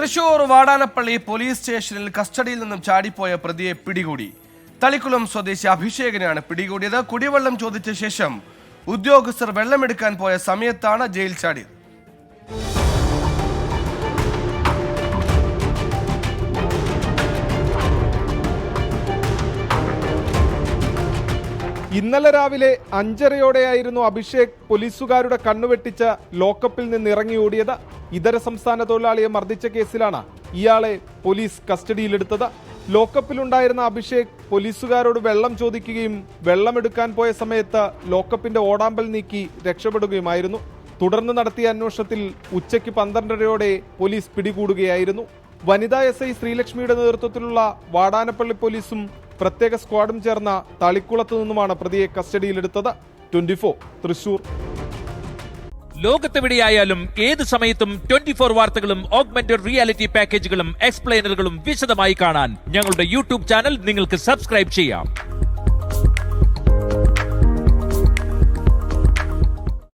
Thrissur Vadanappally police സ്റ്റേഷനിൽ കസ്റ്റഡിയിൽ നിന്നും ചാടിപ്പോയ പ്രതിയെ പിടികൂടി. തളിക്കുളം സ്വദേശി അഭിഷേകനാണ് പിടികൂടിയത്. കുടിവെള്ളം ചോദിച്ച ശേഷം ഉദ്യോഗസ്ഥർ വെള്ളമെടുക്കാൻ പോയ സമയത്താണ് ജയിൽ ചാടിയത്. ഇന്നലെ രാവിലെ അഞ്ചരയോടെയായിരുന്നു അഭിഷേക് പോലീസുകാരുടെ കണ്ണുവെട്ടിച്ച ലോക്കപ്പിൽ നിന്ന് ഇറങ്ങി ഓടിയത്. ഇതര സംസ്ഥാന തൊഴിലാളിയെ മർദ്ദിച്ച കേസിലാണ് ഇയാളെ പോലീസ് കസ്റ്റഡിയിലെടുത്തത്. ലോക്കപ്പിലുണ്ടായിരുന്ന അഭിഷേക് പോലീസുകാരോട് വെള്ളം ചോദിക്കുകയും വെള്ളമെടുക്കാൻ പോയ സമയത്ത് ലോക്കപ്പിന്റെ ഓടാമ്പൽ നീക്കി രക്ഷപ്പെടുകയുമായിരുന്നു. തുടർന്ന് നടത്തിയ അന്വേഷണത്തിൽ ഉച്ചയ്ക്ക് പന്ത്രണ്ടരയോടെ പോലീസ് പിടികൂടുകയായിരുന്നു. വനിതാ എസ് ഐ ശ്രീലക്ഷ്മിയുടെ നേതൃത്വത്തിലുള്ള വാടാനപ്പള്ളി പോലീസും പ്രത്യേക സ്ക്വാഡും ചേർന്ന തളിക്കുളത്തു നിന്നുമാണ് പ്രതിയെ കസ്റ്റഡിയിലെടുത്തത്. Twenty four Thrissur. ലോകത്തെവിടെയായാലും ഏത് സമയത്തും ട്വന്റി ഫോർ വാർത്തകളും ഓഗ്മെന്റഡ് റിയാലിറ്റി പാക്കേജുകളും എക്സ്പ്ലെയിനറുകളും വിശദമായി കാണാൻ ഞങ്ങളുടെ യൂട്യൂബ് ചാനൽ നിങ്ങൾക്ക് സബ്സ്ക്രൈബ് ചെയ്യാം.